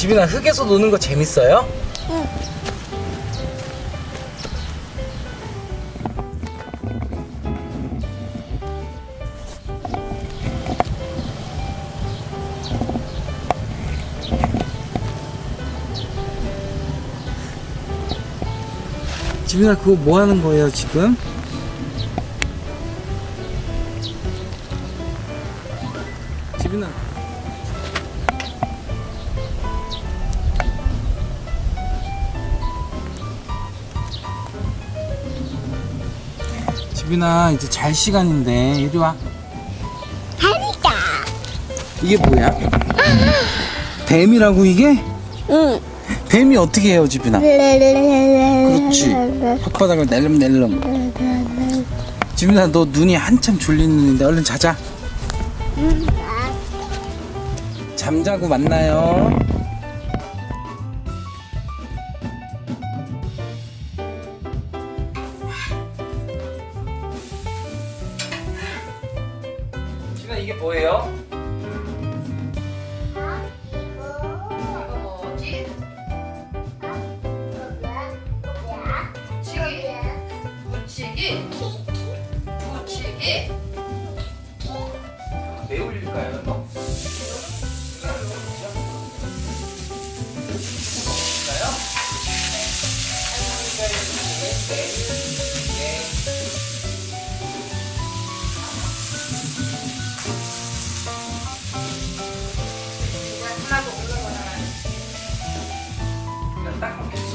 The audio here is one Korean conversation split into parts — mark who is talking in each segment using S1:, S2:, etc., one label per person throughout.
S1: 집이나 흙에서 노는 거 재밌어요?
S2: 응.
S1: 집이나 그거 뭐 하는 거예요 지금? 집이나 이제 잘 시간인데 이리 와
S2: 하니까.
S1: 이게 뭐야? 뱀이라고 이게?
S2: 응.
S1: 뱀이 어떻게 해요 집이나? 그렇지 혓바닥을 낼름낼름 지민아 너 눈이 한참 졸린 눈인데 얼른 자자 잠자고 만나요 이게 뭐예요?
S3: 이거 뭐지? 부치기?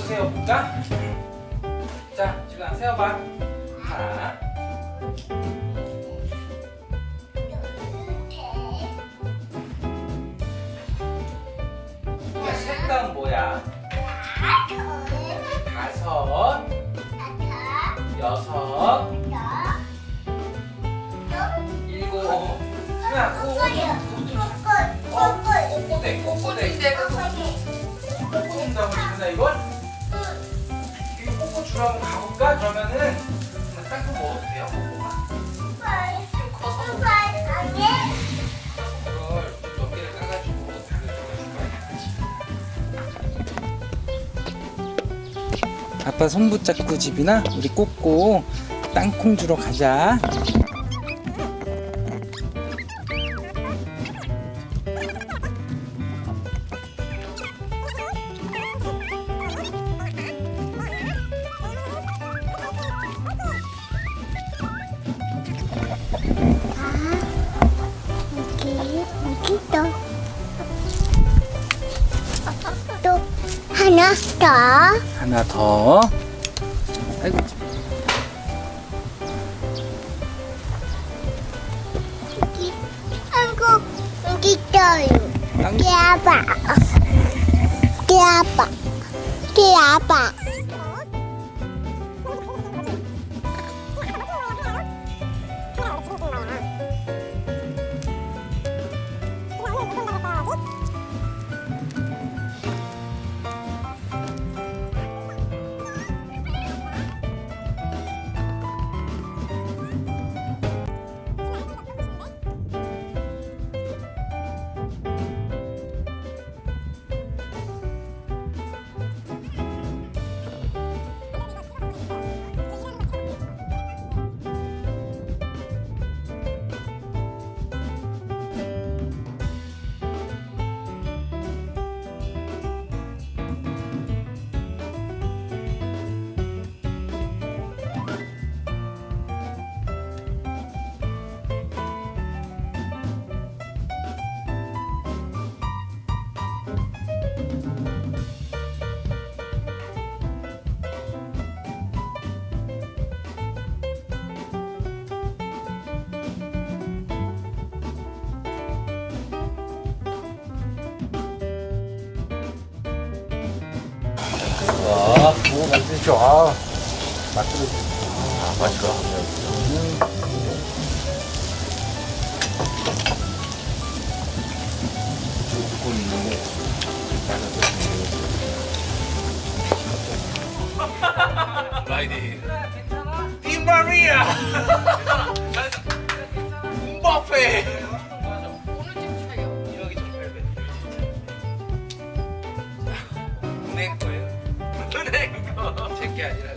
S1: 세요 볼까? 자 지금 세워봐 하나 아빠 손 붙잡고 집이나 우리 꼬꼬 땅콩 주러 가자.
S2: 또 하나 더.
S1: 하나 더. 아이고.
S2: 아이고 여기 있어요.
S1: 땅
S2: 깨봐. 깨봐. 깨봐.
S4: 아, 그거 만드죠. 아, 맛들어. 아, 맛있어. 듣고 있는데. 라이디. 디마리아. 음바페.
S3: 어느 집 차요?
S4: 1억 2,800.
S1: 은행 거. 제게 아니라 그래. 이 은행.